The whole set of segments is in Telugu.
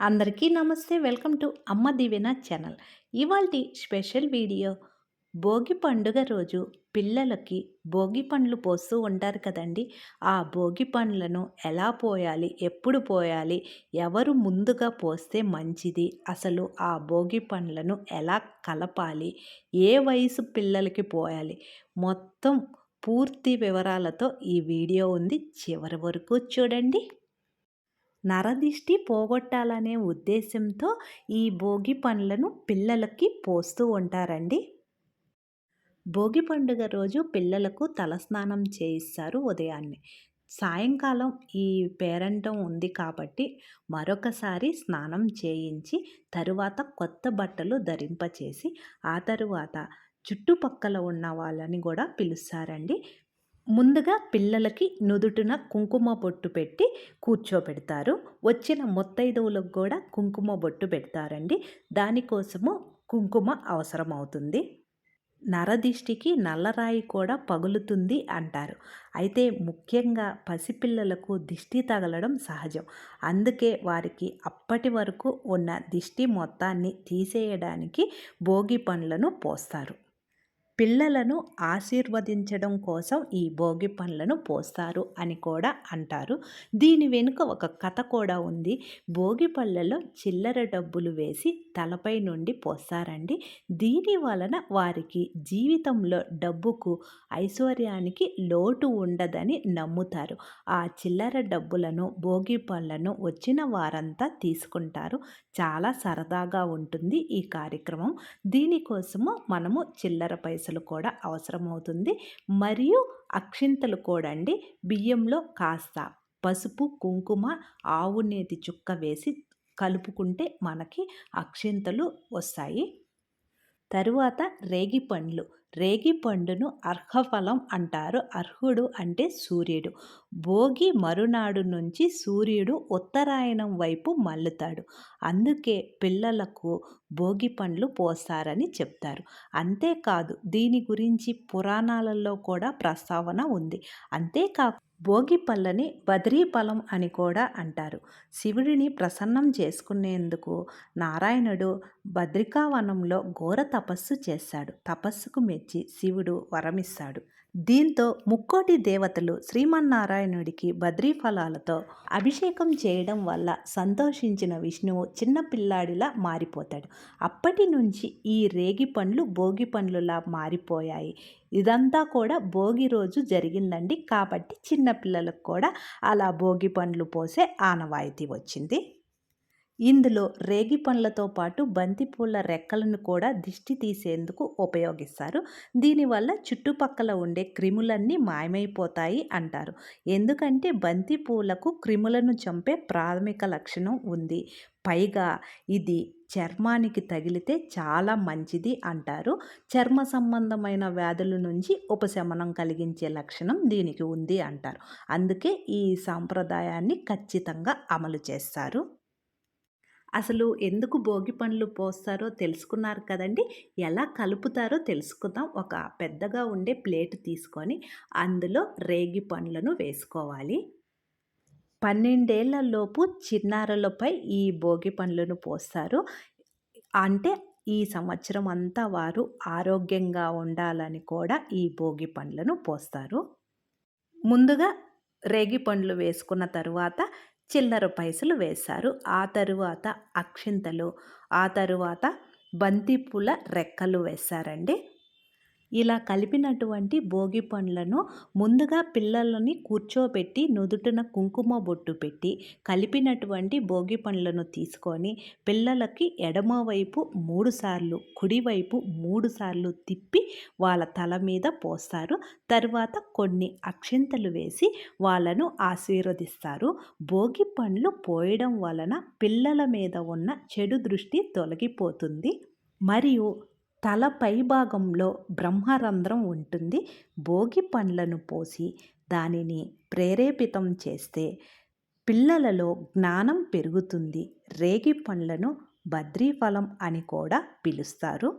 అందరికీ నమస్తే. Welcome to Amma Divena channel. ఇవాల్టి స్పెషల్ వీడియో భోగి పండుగ రోజు పిల్లలకి భోగి పండ్లు పోస్తూ ఉంటారు కదండి. ఆ భోగి పండ్లను ఎలా పోయాలి ఎప్పుడు పోయాలి ఎవరు ముందుగా పోస్తే మంచిది అసలు ఆ భోగి పండ్లను ఎలా కలపాలి ఏ వయసు పిల్లలకి పోయాలి మొత్తం పూర్తి వివరాలతో ఈ వీడియో ఉంది. చివరి వరకు చూడండి. నరదిష్టి పోగొట్టాలనే ఉద్దేశంతో ఈ భోగి పండ్లను పిల్లలకి పోస్తూ ఉంటారండి. భోగి పండుగ రోజు పిల్లలకు తలస్నానం చేయిస్తారు ఉదయాన్నే. సాయంకాలం ఈ పేరంటం ఉంది కాబట్టి మరొకసారి స్నానం చేయించి తరువాత కొత్త బట్టలు ధరింపచేసి ఆ తరువాత చుట్టుపక్కల ఉన్న వాళ్ళని కూడా పిలుస్తారండి. ముందుగా పిల్లలకి నుదుటిన కుంకుమ బొట్టు పెట్టి కూర్చోబెడతారు. వచ్చిన మొత్తైదువులకు కూడా కుంకుమ బొట్టు పెడతారండి. దానికోసము కుంకుమ అవసరమవుతుంది. నరదిష్టికి నల్లరాయి కూడా పగులుతుంది అంటారు. అయితే ముఖ్యంగా పసిపిల్లలకు దిష్టి తగలడం సహజం. అందుకే వారికి అప్పటి వరకు ఉన్న దిష్టి మొత్తాన్ని తీసేయడానికి భోగి పండ్లను పోస్తారు. పిల్లలను ఆశీర్వదించడం కోసం ఈ భోగి పండ్లను పోస్తారు అని కూడా అంటారు. దీని వెనుక ఒక కథ కూడా ఉంది. భోగి పళ్ళలో చిల్లర డబ్బులు వేసి తలపై నుండి పోస్తారండి. దీని వలన వారికి జీవితంలో డబ్బుకు ఐశ్వర్యానికి లోటు ఉండదని నమ్ముతారు. ఆ చిల్లర డబ్బులను భోగి పళ్ళను వచ్చిన వారంతా తీసుకుంటారు. చాలా సరదాగా ఉంటుంది ఈ కార్యక్రమం. దీనికోసము మనము చిల్లర పైసలు పైసలు కూడా అవసరమవుతుంది. మరియు అక్షింతలు కూడా అండి. బియ్యంలో కాస్త పసుపు కుంకుమ ఆవు నేతి చుక్క వేసి కలుపుకుంటే మనకి అక్షింతలు వస్తాయి. తరువాత రేగి పండ్లు. రేగి పండును అర్హఫలం అంటారు. అర్హుడు అంటే సూర్యుడు. భోగి మరునాడు నుంచి సూర్యుడు ఉత్తరాయణం వైపు మల్లుతాడు. అందుకే పిల్లలకు భోగి పండ్లు పోస్తారని చెప్తారు. అంతేకాదు దీని గురించి పురాణాలలో కూడా ప్రస్తావన ఉంది. అంతేకాక భోగి పళ్ళని అని కూడా అంటారు. శివుడిని ప్రసన్నం చేసుకునేందుకు నారాయణుడు బద్రికావనంలో ఘోర తపస్సు చేశాడు తపస్సుకు మెచ్చి శివుడు వరమిస్తాడు. దీంతో ముక్కోటి దేవతలు శ్రీమన్నారాయణుడికి బద్రీ ఫలాలతో అభిషేకం చేయడం వల్ల సంతోషించిన విష్ణువు చిన్నపిల్లాడిలా మారిపోతాడు. అప్పటి నుంచి ఈ రేగి పండ్లు భోగి పండ్లులా మారిపోయాయి. ఇదంతా కూడా భోగి రోజు జరిగిందండి. కాబట్టి చిన్నపిల్లలకు కూడా అలా భోగి పండ్లు పోసే ఆనవాయితీ వచ్చింది. ఇందులో రేగి పండ్లతో పాటు బంతిపూల రెక్కలను కూడా దిష్టి తీసేందుకు ఉపయోగిస్తారు. దీనివల్ల చుట్టుపక్కల ఉండే క్రిములన్నీ మాయమైపోతాయి అంటారు. ఎందుకంటే బంతిపూలకు క్రిములను చంపే ప్రాథమిక లక్షణం ఉంది. పైగా ఇది చర్మానికి తగిలితే చాలా మంచిది అంటారు. చర్మ సంబంధమైన వ్యాధుల నుంచి ఉపశమనం కలిగించే లక్షణం దీనికి ఉంది అంటారు. అందుకే ఈ సాంప్రదాయాన్ని ఖచ్చితంగా అమలు చేస్తారు. అసలు ఎందుకు భోగి పండ్లు పోస్తారో తెలుసుకున్నారు కదండి. ఎలా కలుపుతారో తెలుసుకుందాం. ఒక పెద్దగా ఉండే ప్లేట్ తీసుకొని అందులో రేగి పండ్లను వేసుకోవాలి. పన్నెండేళ్ళలోపు చిన్నారులపై ఈ భోగి పండ్లను పోస్తారు. అంటే ఈ సంవత్సరం అంతా వారు ఆరోగ్యంగా ఉండాలని కూడా ఈ భోగి పండ్లను పోస్తారు. ముందుగా రేగి పండ్లు వేసుకున్న తరువాత చిల్లర పైసలు వేశారు. ఆ తరువాత అక్షింతలు ఆ తరువాత బంతిపూల రెక్కలు వేశారండి. ఇలా కలిపినటువంటి భోగి పండ్లను ముందుగా పిల్లలని కూర్చోబెట్టి నుదుటిన కుంకుమ బొట్టు పెట్టి కలిపినటువంటి భోగి పండ్లను తీసుకొని పిల్లలకి ఎడమవైపు మూడు సార్లు కుడివైపు మూడు సార్లు తిప్పి వాళ్ళ తల మీద పోస్తారు. తర్వాత కొన్ని అక్షింతలు వేసి వాళ్ళను ఆశీర్వదిస్తారు. భోగి పండ్లు పోయడం వలన పిల్లల మీద ఉన్న చెడు దృష్టి తొలగిపోతుంది. మరియు తల పైభాగంలో బ్రహ్మరంధ్రం ఉంటుంది. భోగి పండ్లను పోసి దానిని ప్రేరేపితం చేస్తే పిల్లలలో జ్ఞానం పెరుగుతుంది. రేగి పండ్లను బద్రీఫలం అని కూడా పిలుస్తారు.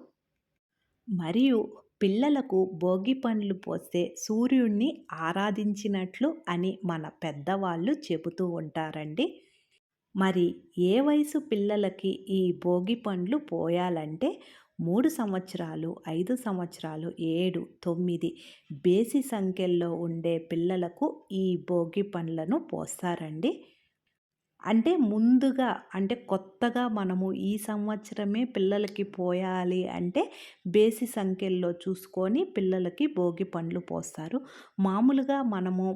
మరియు పిల్లలకు భోగి పండ్లు పోస్తే సూర్యుణ్ణి ఆరాధించినట్లు అని మన పెద్దవాళ్ళు చెబుతూ ఉంటారండి. మరి ఏ వయసు పిల్లలకి ఈ భోగి పండ్లు పోయాలంటే మూడు సంవత్సరాలు ఐదు సంవత్సరాలు ఏడు తొమ్మిది బేసి సంఖ్యల్లో ఉండే పిల్లలకు ఈ భోగి పండ్లను పోస్తారండి. అంటే ముందుగా అంటే కొత్తగా మనము ఈ సంవత్సరమే పిల్లలకి పోయాలి అంటే బేసి సంఖ్యల్లో చూసుకొని పిల్లలకి భోగి పండ్లు పోస్తారు. మామూలుగా మనము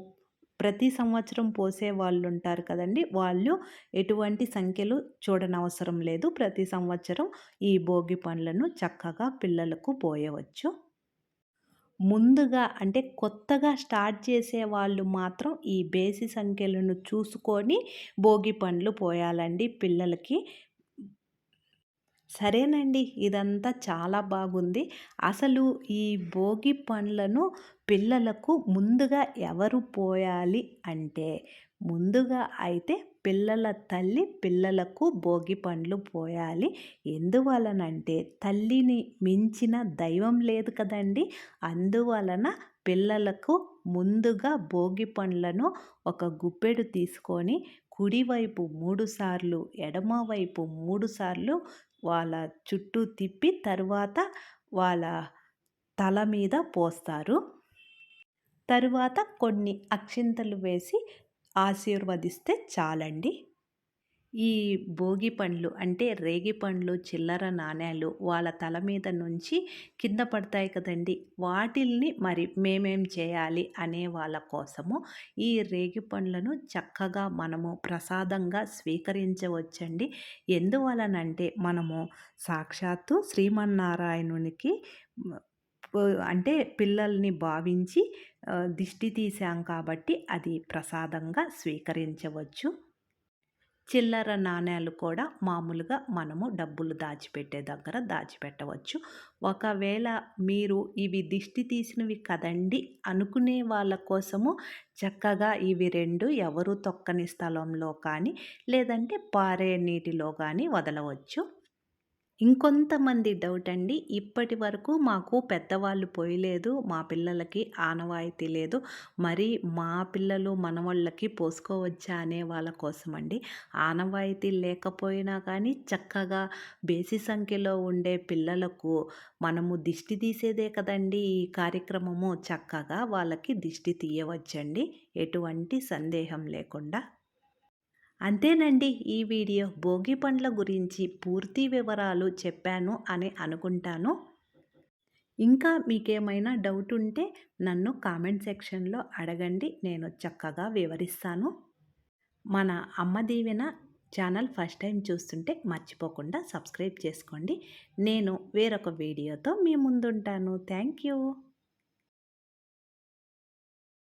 ప్రతి సంవత్సరం పోసే వాళ్ళు ఉంటారు కదండి. వాళ్ళు ఎటువంటి సంఖ్యలు చూడనవసరం లేదు. ప్రతి సంవత్సరం ఈ భోగి పండ్లను చక్కగా పిల్లలకు పోయవచ్చు. ముందుగా అంటే కొత్తగా స్టార్ట్ చేసే వాళ్ళు మాత్రం ఈ బేసి సంఖ్యలను చూసుకొని భోగి పండ్లు పోయాలండి పిల్లలకి. సరేనండి. ఇదంతా చాలా బాగుంది. అసలు ఈ భోగి పండ్లను పిల్లలకు ముందుగా ఎవరు పోయాలి అంటే ముందుగా అయితే పిల్లల తల్లి పిల్లలకు భోగి పండ్లు పోయాలి. ఎందువలనంటే తల్లిని మించిన దైవం లేదు కదండి. అందువలన పిల్లలకు ముందుగా భోగి పండ్లను ఒక గుప్పెడు తీసుకొని కుడివైపు మూడు సార్లు ఎడమవైపు మూడు సార్లు వాళ్ళ చుట్టూ తిప్పి తరువాత వాళ్ళ తల మీద పోస్తారు. తరువాత కొన్ని అక్షింతలు వేసి ఆశీర్వదిస్తే చాలండి. ఈ భోగి పండ్లు అంటే రేగి పండ్లు చిల్లర నాణ్యాలు వాళ్ళ తల మీద నుంచి కింద పడతాయి కదండి. వాటిల్ని మరి మేమేం చేయాలి అనే వాళ్ళ కోసము ఈ రేగి పండ్లను చక్కగా మనము ప్రసాదంగా స్వీకరించవచ్చండి. ఎందువలనంటే మనము సాక్షాత్తు శ్రీమన్నారాయణునికి అంటే పిల్లల్ని భావించి దిష్టి తీసాం కాబట్టి అది ప్రసాదంగా స్వీకరించవచ్చు. చిల్లర నాణ్యాలు కూడా మామూలుగా మనము డబ్బులు దాచిపెట్టే దగ్గర దాచిపెట్టవచ్చు. ఒకవేళ మీరు ఇవి దిష్టి తీసినవి కదండి అనుకునే వాళ్ళ కోసము చక్కగా ఇవి రెండు ఎవరు తొక్కని స్థలంలో కానీ లేదంటే పారే నీటిలో కానీ వదలవచ్చు. ఇంకొంతమంది డౌట్ అండి. ఇప్పటి వరకు మాకు పెద్దవాళ్ళు పోయలేదు మా పిల్లలకి ఆనవాయితీ లేదు. మరి మా పిల్లలు మనవాళ్ళకి పోసుకోవచ్చా అనే వాళ్ళ కోసం అండి ఆనవాయితీ లేకపోయినా కానీ చక్కగా బేసి సంఖ్యలో ఉండే పిల్లలకు మనము దిష్టి తీసేదే కదండి ఈ కార్యక్రమము. చక్కగా వాళ్ళకి దిష్టి తీయవచ్చండి. ఎటువంటి సందేహం లేకుండా. అంతేనండి ఈ వీడియో భోగి పండ్ల గురించి పూర్తి వివరాలు చెప్పాను అని అనుకుంటాను. ఇంకా మీకేమైనా డౌట్ ఉంటే నన్ను కామెంట్ సెక్షన్లో అడగండి నేను చక్కగా వివరిస్తాను. మన అమ్మ దీవెన ఛానల్ ఫస్ట్ టైం చూస్తుంటే మర్చిపోకుండా సబ్స్క్రైబ్ చేసుకోండి. నేను వేరొక వీడియోతో మీ ముందుంటాను. Thank you.